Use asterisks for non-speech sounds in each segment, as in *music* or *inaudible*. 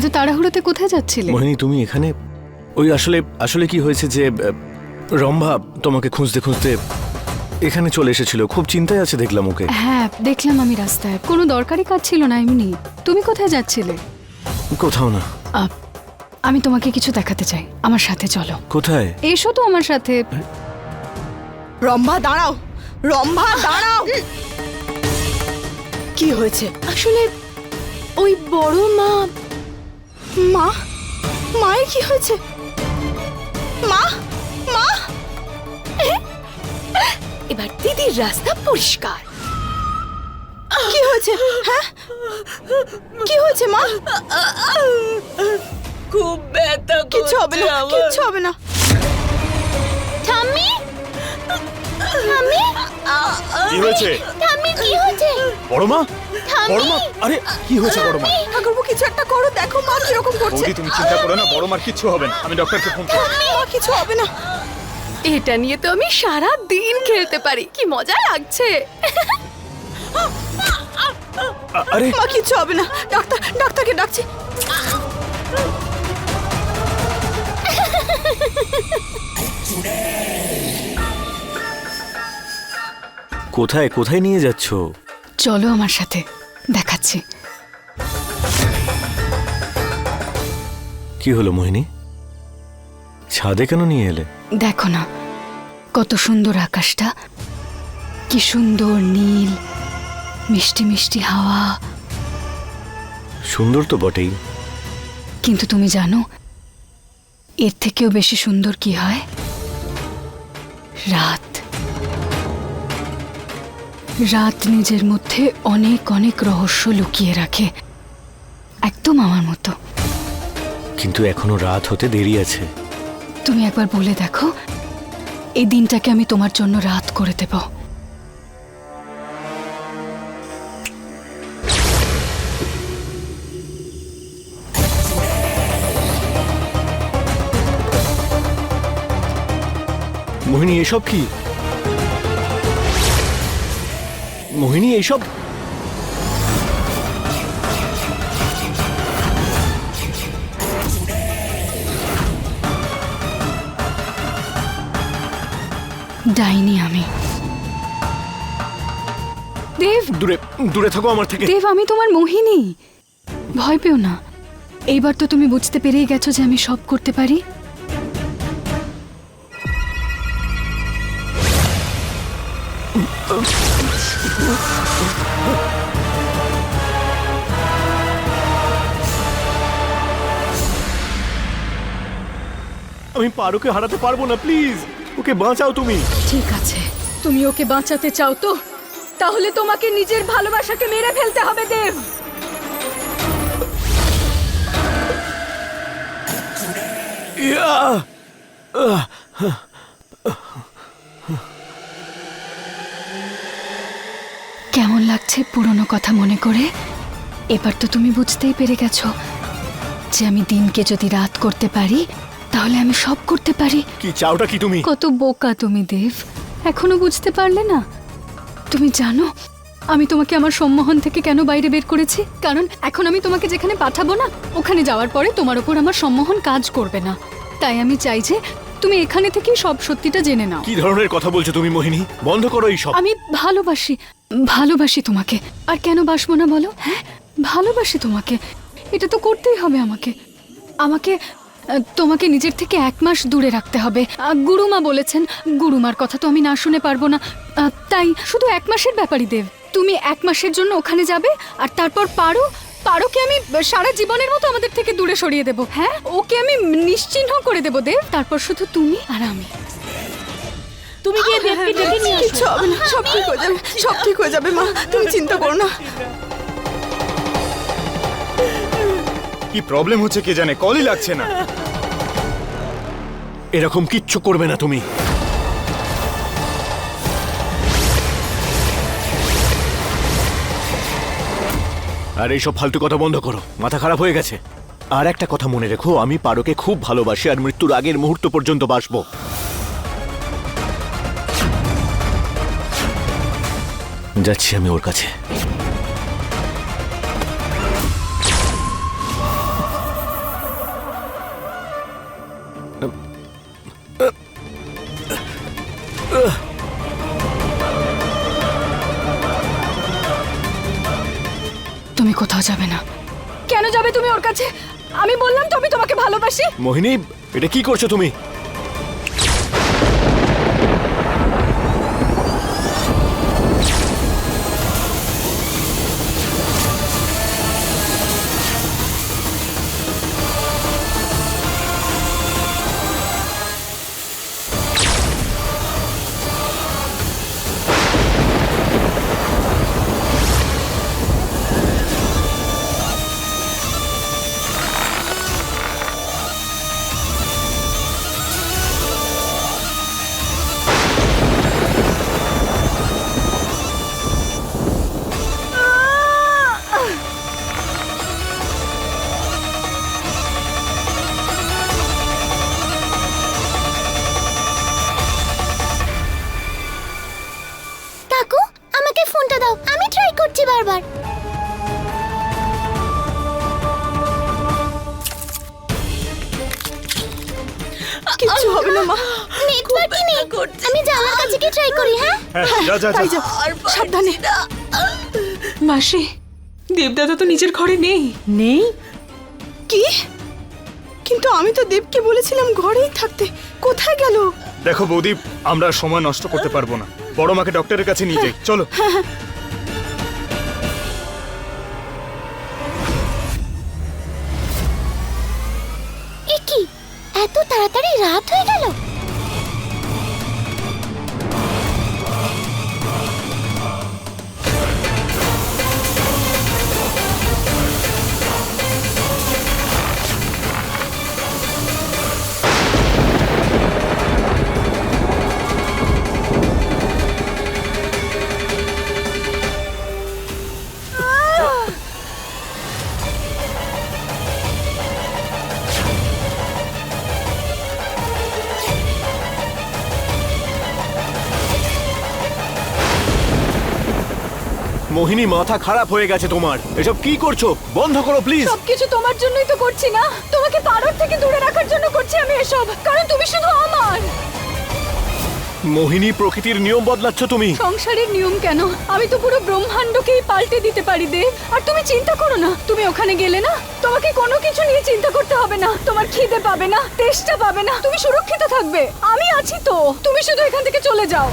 এত তাড়াহুড়োতে কোথায় যাচ্ছিলে? মোহিনী তুমি এখানে? ওই আসলে আসলে কি হয়েছে যে রম্ভা তোমাকে খুঁজতে খুঁজতে এখানে চলে এসেছিল। খুব চিন্তায় আছে দেখলাম ওকে। হ্যাঁ দেখলাম আমি রাস্তায়। কোনো দরকারি কাজ ছিল না এমনি। তুমি কোথায় যাচ্ছিলে? কোথাও না। আপ, আমি তোমাকে কিছু দেখাতে চাই। আমার সাথে চলো। কোথায়? এসো তো আমার সাথে। রম্ভা দাঁড়াও। রম্ভা দাঁড়াও। কি হয়েছে? আসলে ওই বড় মা মা মায়ের কি হয়েছে? মা মা! এবার দিদির রাস্তা পরিষ্কার। কি হয়েছে? হ্যাঁ? কি হয়েছে মা? খুব ব্যথা কিচ্ছু হবে না কিচ্ছু হবে না। ঠাম্মি? ঠাম্মি কি হয়েছে? ঠাম্মি কি হয়েছে? বড় মা? বড় মা? আরে কি হয়েছে বড় মা? ঠাকুরবু কিছু একটা করো দেখো মা কীরকম করছে। বৌদি তুমি চিন্তা করো না বড় মার কিচ্ছু হবে না। আমি ডক্টরকে ফোন করছি। মা কিছু হবে না। এটা নিয়ে তো আমি সারা দিন খেলতে পারি। কি মজা লাগছে। আরে। মা কিছু হবে না। ডাক্তার ডাক্তারকে ডাকছি। কোথায় কোথায় নিয়ে যাচ্ছ? চলো আমার সাথে দেখাচ্ছি। কি হলো মোহিনী? ছাদে কেন নিয়ে এলে? দেখো না কত সুন্দর আকাশটা কি সুন্দর নীল মিষ্টি মিষ্টি হাওয়া। সুন্দর তো বটেই। কিন্তু তুমি জানো এর থেকেও বেশি সুন্দর কি হয়? রাত। রাত নিজের মধ্যে অনেক অনেক রহস্য লুকিয়ে রাখে। একদম আমার মতো। কিন্তু এখনও রাত হতে দেরি আছে। তুমি একবার বলে দেখো। এই দিনটাকে আমি তোমার জন্য রাত করে দেব। মোহিনী এসব কি? মোহিনী এইসব? ডাইনি আমি। দেব! দূরে দূরে থাকো আমার থেকে। দেব আমি তোমার মোহিনী। ভয় পেও না। এইবার তো তুমি বুঝতে পেরেই গেছো যে আমি সব করতে পারি। আমি পারোকে হারাতে পারব না প্লিজ ওকে বাঁচাও তুমি। ঠিক আছে। তুমি ওকে বাঁচাতে চাও তো? তাহলে তোমাকে নিজের ভালোবাসাকে মেরে ফেলতে হবে দেব। ইয়া! আহ! কেমন লাগছে পুরনো কথা মনে করে এবার তো তুমি বুঝতেই পেরে গেছো যে আমি দিনকে যদি রাত করতে পারি তাহলে আমি সব করতে পারি। কি চাওটা কি তুমি? কত বোকা তুমি দেব। এখনও বুঝতে পারলে না। তুমি জানো আমি তোমাকে আমার সম্মোহন থেকে কেন বাইরে বের করেছি? কারণ এখন আমি তোমাকে যেখানে পাঠাবো না ওখানে যাওয়ার পরে তোমার ওপর আমার সম্মোহন কাজ করবে না। তাই আমি চাই যে তুমি এখানে থেকেই সব সত্যিটা জেনে নাও। কি ধরনের কথা বলছো তুমি মোহিনী? বন্ধ করো এই সব। আমি ভালোবাসি ভালোবাসি তোমাকে। আর কেন বাসবো না বলো? হ্যাঁ ভালোবাসি তোমাকে। এটা তো করতেই হবে আমাকে। আমাকে তোমাকে নিজের থেকে এক মাস দূরে রাখতে হবে। গুরুমা বলেছেন গুরুমার কথা তো আমি না শুনে পারব না। তাই শুধু এক মাসের ব্যাপারই দেব। তুমি এক মাসের জন্য ওখানে যাবে আর তারপর পারো পারোকে আমি সারা জীবনের মতো আমাদের থেকে দূরে সরিয়ে দেব। হ্যাঁ? ওকে আমি নিশ্চিহ্ন করে দেব দেব। তারপর শুধু তুমি আর আমি। তুমি গিয়ে দেবকে ডেকে নিয়ে আসো। কিচ্ছু হবে না সব ঠিক হয়ে যাবে সব ঠিক হয়ে যাবে মা। তুমি চিন্তা করো না। কি প্রবলেম হচ্ছে কে জানে? কলই লাগছে না। এরকম কিচ্ছু করবে না তুমি। আর এইসব ফালতু কথা বন্ধ করো। মাথা খারাপ হয়ে গেছে। আর একটা কথা মনে রেখো, আমি পারোকে খুব ভালোবাসি আর মৃত্যুর আগের মুহূর্ত পর্যন্ত বাসবো। যাচ্ছি আমি ওর কাছে। যাওয়া যাবে না। কেন যাবে তুমি ওর কাছে? আমি বললাম তো আমি তোমাকে ভালোবাসি। মোহিনী, এটা কি করছ তুমি? বারবার। কিচ্ছু হবে না মা। নেটওয়ার্কই নেই। আমি কাছে গিয়ে ট্রাই করি হ্যাঁ? হ্যাঁ যা যা যা। সাবধানে। মাসি দেবদাদা তো নিজের ঘরে নেই। নেই? কি? কিন্তু আমি তো দেবকে বলেছিলাম ঘরেই থাকতে। কোথায় গেল? দেখো বৌদি আমরা সময় নষ্ট করতে পারব না। বড় মাকে ডক্টরের কাছে নিয়ে যাই। চলো। তাড়াতাড়ি রাত মোহিনী মাথা খারাপ হয়ে গেছে তোমার। এসব কি করছ? বন্ধ করো প্লিজ সবকিছু তোমার জন্যই তো করছি না। তোমাকে পারোর থেকে দূরে রাখার জন্য করছি আমি এসব কারণ তুমি শুধু আমার। মোহিনী প্রকৃতির নিয়ম বদলাচ্ছ তুমি। সংসারের নিয়ম কেন? আমি তো পুরো ব্রহ্মাণ্ডকেই পাল্টে দিতে পারি দে। আর তুমি চিন্তা করো না তুমি ওখানে গেলে না? তোমাকে কোনো কিছু নিয়ে চিন্তা করতে হবে না। তোমার খিদে পাবে না তেষ্টা পাবে না। তুমি সুরক্ষিত থাকবে। আমি আছি তো। তুমি শুধু এখান থেকে চলে যাও।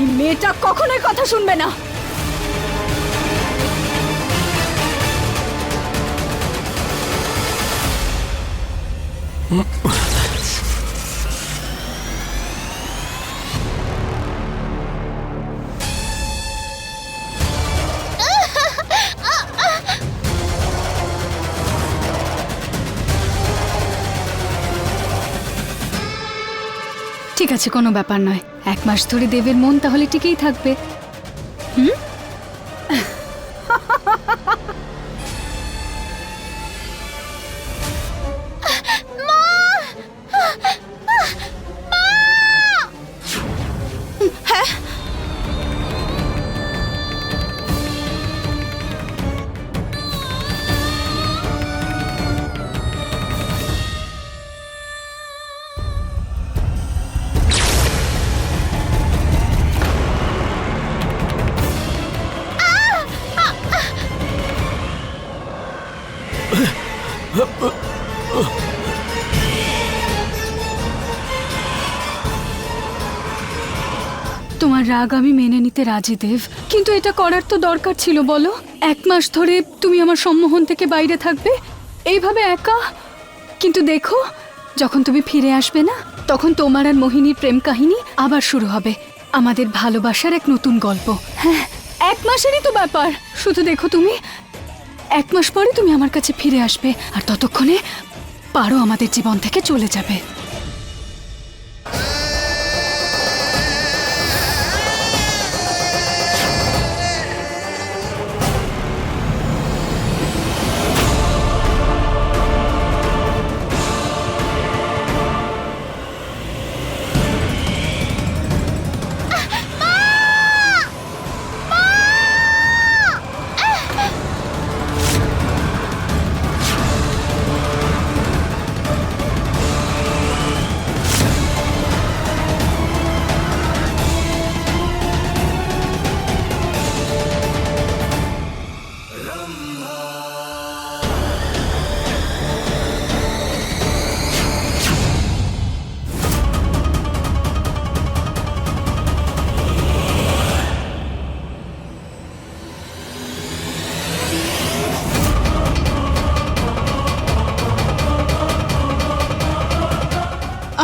এই মেয়েটা কখনোই কথা শুনবে না। ঠিক আছে কোনো ব্যাপার নয়। এক মাস ধরে দেবের মন তাহলে টিকেই থাকবে। রাগ আমি মেনে নিতে রাজি, দেব। কিন্তু এটা করার তো দরকার ছিল, বলো। এক মাস ধরে তুমি আমার সম্মোহন থেকে বাইরে থাকবে, এইভাবে একা? কিন্তু দেখো, যখন তুমি ফিরে আসবে না, তখন তোমার আর মোহিনীর প্রেম কাহিনী আবার শুরু হবে। আমাদের ভালোবাসার এক নতুন গল্প। হ্যাঁ এক মাসেরই তো ব্যাপার। শুধু দেখো তুমি, এক মাস পরে তুমি আমার কাছে ফিরে আসবে, আর ততক্ষণে পারো আমাদের জীবন থেকে চলে যাবে।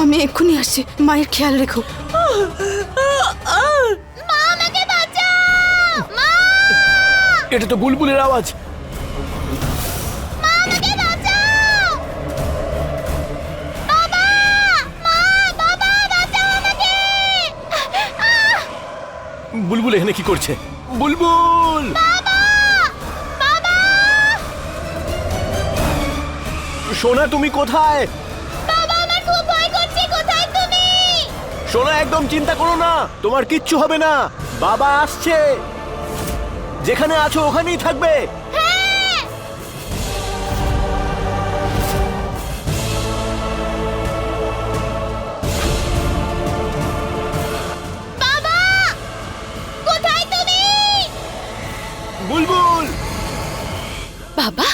আমি এক্ষুনি আসছি। মায়ের খেয়াল রেখো। মা আমাকে বাঁচাও! মা! এটা তো বুলবুলের আওয়াজ। আমাকে বাঁচাও! বাবা! মা বাবা বাঁচাও আমাকে! আহ! বুলবুল এখানে কি করছে? বুলবুল! বাবা! সোনা তুমি কোথায় বাবা আমার খুব ভয় করছে কোথায় তুমি সোনা একদম চিন্তা করো না। তোমার কিচ্ছু হবে না। বাবা আসছে। যেখানে আছো ওখানেই থাকবে। বাবা! কোথায় তুমি? বুলবুল! বাবা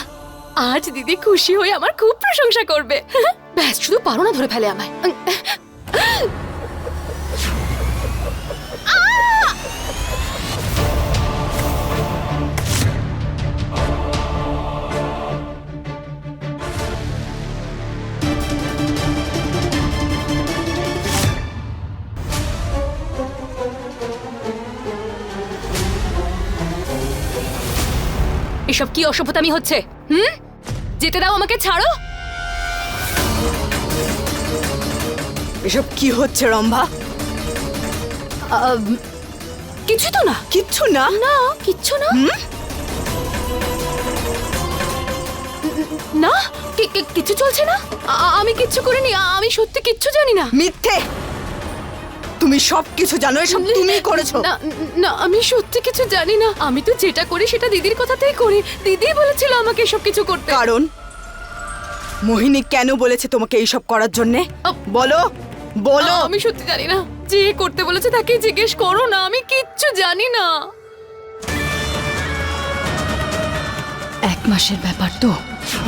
আজ দিদি খুশি হয়ে আমার খুব প্রশংসা করবে। *laughs* ব্যাস শুধু পারো না ধরে ফেলে আমায়। এসব কি অসভ্যতামি হচ্ছে? হুম? যেতে দাও আমাকে ছাড়ো! এসব কি হচ্ছে রম্ভা? কিছু তো না। কিচ্ছু না? না কিচ্ছু না। না কি- কি- কিচ্ছু চলছে না? আমি কিচ্ছু করিনি আমি সত্যি কিচ্ছু জানি না। মিথ্যে! তুমি সব কিছু জানো এসব তুমি করেছ। না না আমি সত্যি কিছু জানি না। আমি তো যেটা করি সেটা দিদির কথাতেই করি। দিদি বলেছিল আমাকে এসব কিছু করতে। কারণ? মোহিনী কেন বলেছে তোমাকে এইসব করার জন্য? বলো বলো। আমি সত্যি জানি না। যে করতে বলেছে তাকে জিজ্ঞেস করো না আমি কিচ্ছু জানি না। এক মাসের ব্যাপার তো।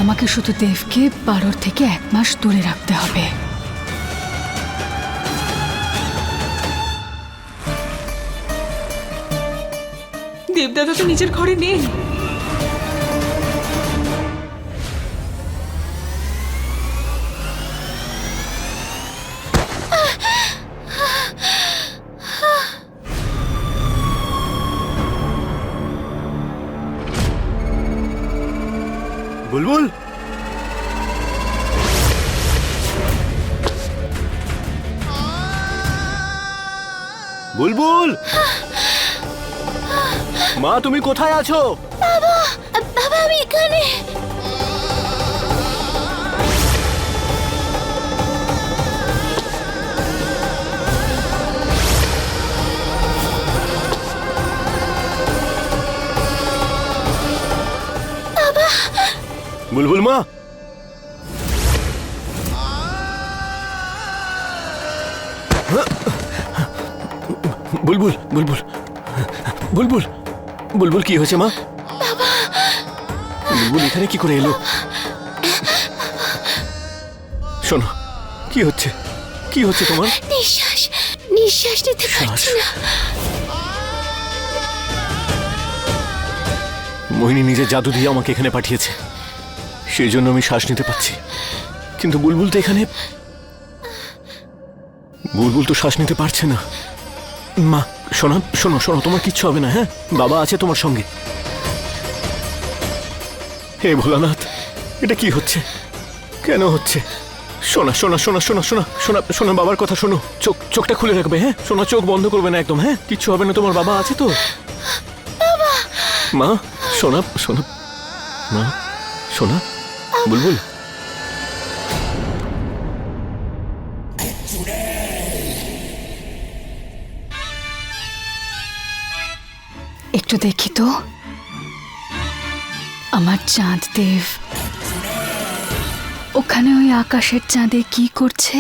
আমাকে শুধু দেবকে বারোর থেকে এক মাস দূরে রাখতে হবে। দেবদাদা তো নিজের ঘরে নেই। বুলবুল? বুলবুল? মা তুমি কোথায় আছো? বাবা আমি এখানে। বুলবুল মা। বুলবুল বুলবুল বুলবুল। বুলবুল কি হয়েছে মা? বুলবুল এখানে কি করে এলো? শোনো কি হচ্ছে? কি হচ্ছে তোমার? নিঃশ্বাস নিঃশ্বাস নিতে পারছি না। মোহিনী নিজের জাদু দিয়ে আমাকে এখানে পাঠিয়েছে। সেই জন্য আমি শ্বাস নিতে পারছি। কিন্তু বুলবুল তো এখানে বুলবুল তো শ্বাস নিতে পারছে না। মা শোনো শোনো শোনো তোমার কিচ্ছু হবে না হ্যাঁ? বাবা আছে তোমার সঙ্গে। হে ভোলানাথ এটা কি হচ্ছে? কেন হচ্ছে? শোনা শোনা শোনা শোনা শোনা শোনা শোনা বাবার কথা শোনো। চোখ চোখটা খুলে রাখবে হ্যাঁ? শোনা চোখ বন্ধ করবে না একদম হ্যাঁ? কিচ্ছু হবে না তোমার বাবা আছে তো? মা শোনা শোনা। মা শোনা বুলবুল। একটু দেখি তো। আমার চাঁদ দেব। ওখানে ওই আকাশের চাঁদে কি করছে?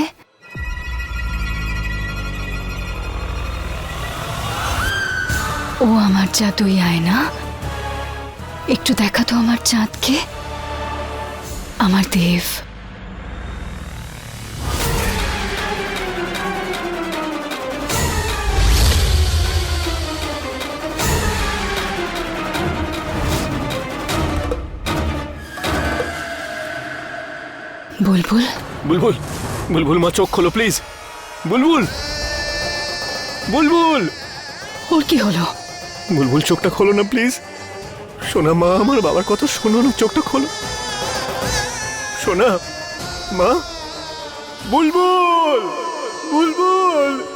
ও আমার জাদুই আয়না। একটু দেখা তো আমার চাঁদকে। আমার দেব। বুলবুল? বুলবুল বুলবুল মা চোখ খোলো প্লিজ বুলবুল বুলবুল। ওর কি হলো? বুলবুল চোখটা খোলো না প্লিজ সোনা মা আমার বাবার কথা শোনো না চোখটা খোলো। সোনা মা বুলবুল বুলবুল।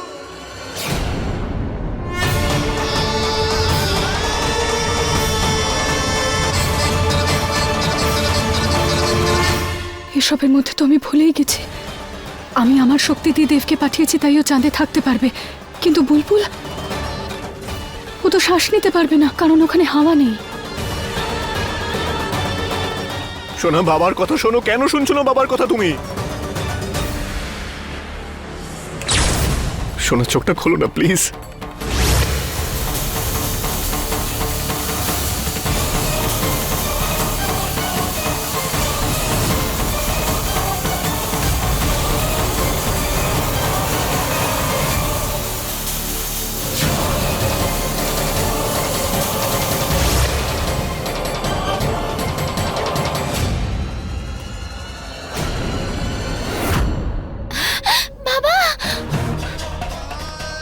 এসবের মধ্যে তো আমি ভুলেই গেছি। আমি আমার শক্তি দিয়ে দেবকে পাঠিয়েছি, তাই ও চাঁদে থাকতে পারবে। কিন্তু বুলবুল, ও তো শ্বাস নিতে পারবে না, কারণ ওখানে হাওয়া নেই। শোনা, বাবার কথা শোনো, কেন শুনছো না বাবার কথা তুমি? শোনা, চোখটা খোলো না, প্লিজ।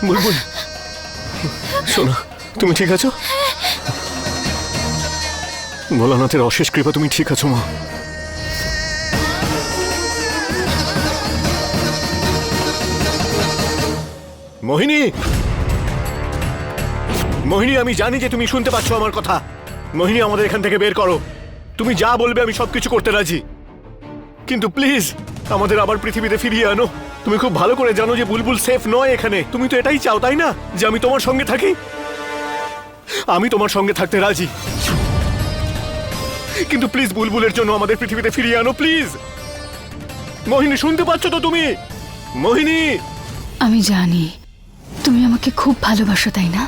বুলবুল শোনা, তুমি ঠিক আছো? ভোলানাথের অশেষ কৃপা তুমি ঠিক আছো, মা। মোহিনী! মোহিনী, আমি জানি যে তুমি শুনতে পাচ্ছ আমার কথা। মোহিনী, আমাদের এখান থেকে বের করো। তুমি যা বলবে আমি সবকিছু করতে রাজি। কিন্তু প্লিজ, আমাদের আবার পৃথিবীতে ফিরিয়ে আনো। তুমি খুব ভালো করে জানো যে বুলবুল সেফ নয় এখানে। তুমি তো এটাই চাও, তাই না? যে আমি তোমার সঙ্গে থাকি? আমি তোমার সঙ্গে থাকতে রাজি। কিন্তু প্লিজ বুলবুলের জন্য আমাদের পৃথিবীতে ফিরিয়ে আনো, প্লিজ। মোহিনী, শুনতে পাচ্ছ তো তুমি? মোহিনী! আমি জানি। তুমি আমাকে খুব ভালোবাসো, তাই না?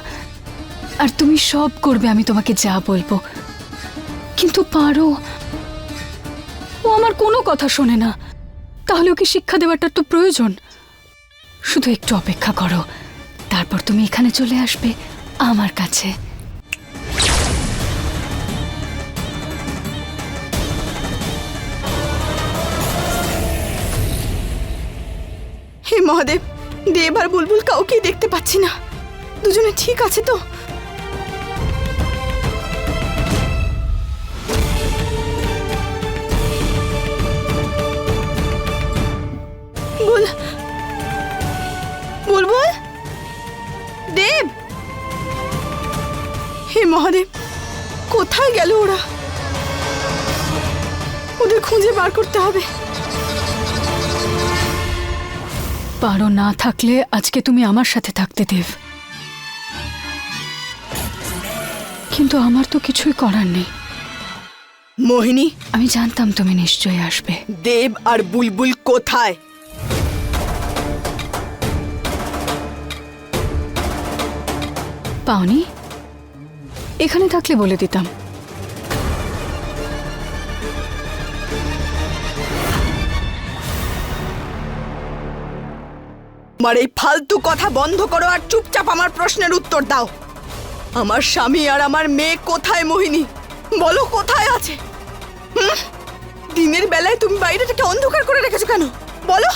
আর তুমি সব করবে, আমি তোমাকে যা বলব। কিন্তু পারো, ও আমার কোনো কথা শোনে না। তাহলে ওকে শিক্ষা দেওয়াটা তো প্রয়োজন। শুধু একটু অপেক্ষা করো। তারপর তুমি এখানে চলে আসবে আমার কাছে। হে মহাদেব দেব আর বুলবুল কাউকেই দেখতে পাচ্ছি না। দুজনে ঠিক আছে তো? হবে। পারো না থাকলে আজকে তুমি আমার সাথে থাকতে দেব। কিন্তু আমার তো কিছুই করার নেই। মোহিনী? আমি জানতাম তুমি নিশ্চয়ই আসবে। দেব আর বুলবুল কোথায়? পাওনি এখানে থাকলে বলে দিতাম। আমার এই ফালতু কথা বন্ধ করো আর চুপচাপ আমার প্রশ্নের উত্তর দাও। আমার স্বামী আর আমার মেয়ে কোথায় মোহিনী? বলো কোথায় আছে? দিনের বেলায় তুমি বাইরেটাকে অন্ধকার করে রেখেছো কেন? বলো।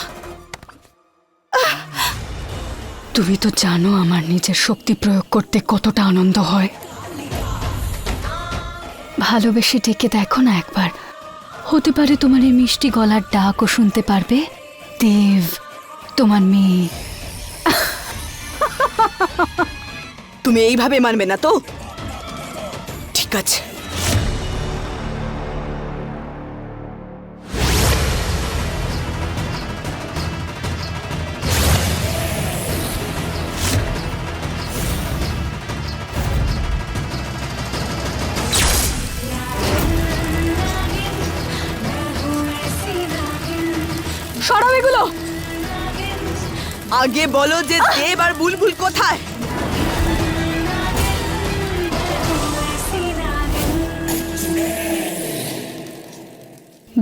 তুমি তো জানো আমার নিজের শক্তি প্রয়োগ করতে কতটা আনন্দ হয়। ভালোবেসে ডেকে দেখো না একবার। হতে পারে তোমার এই মিষ্টি গলার ডাকও শুনতে পারবে। দেব তোমার মেয়ে। তুমি এইভাবে মানবে না তো? ঠিক আছে। আগে বলো যে এবার বুলবুল কোথায়?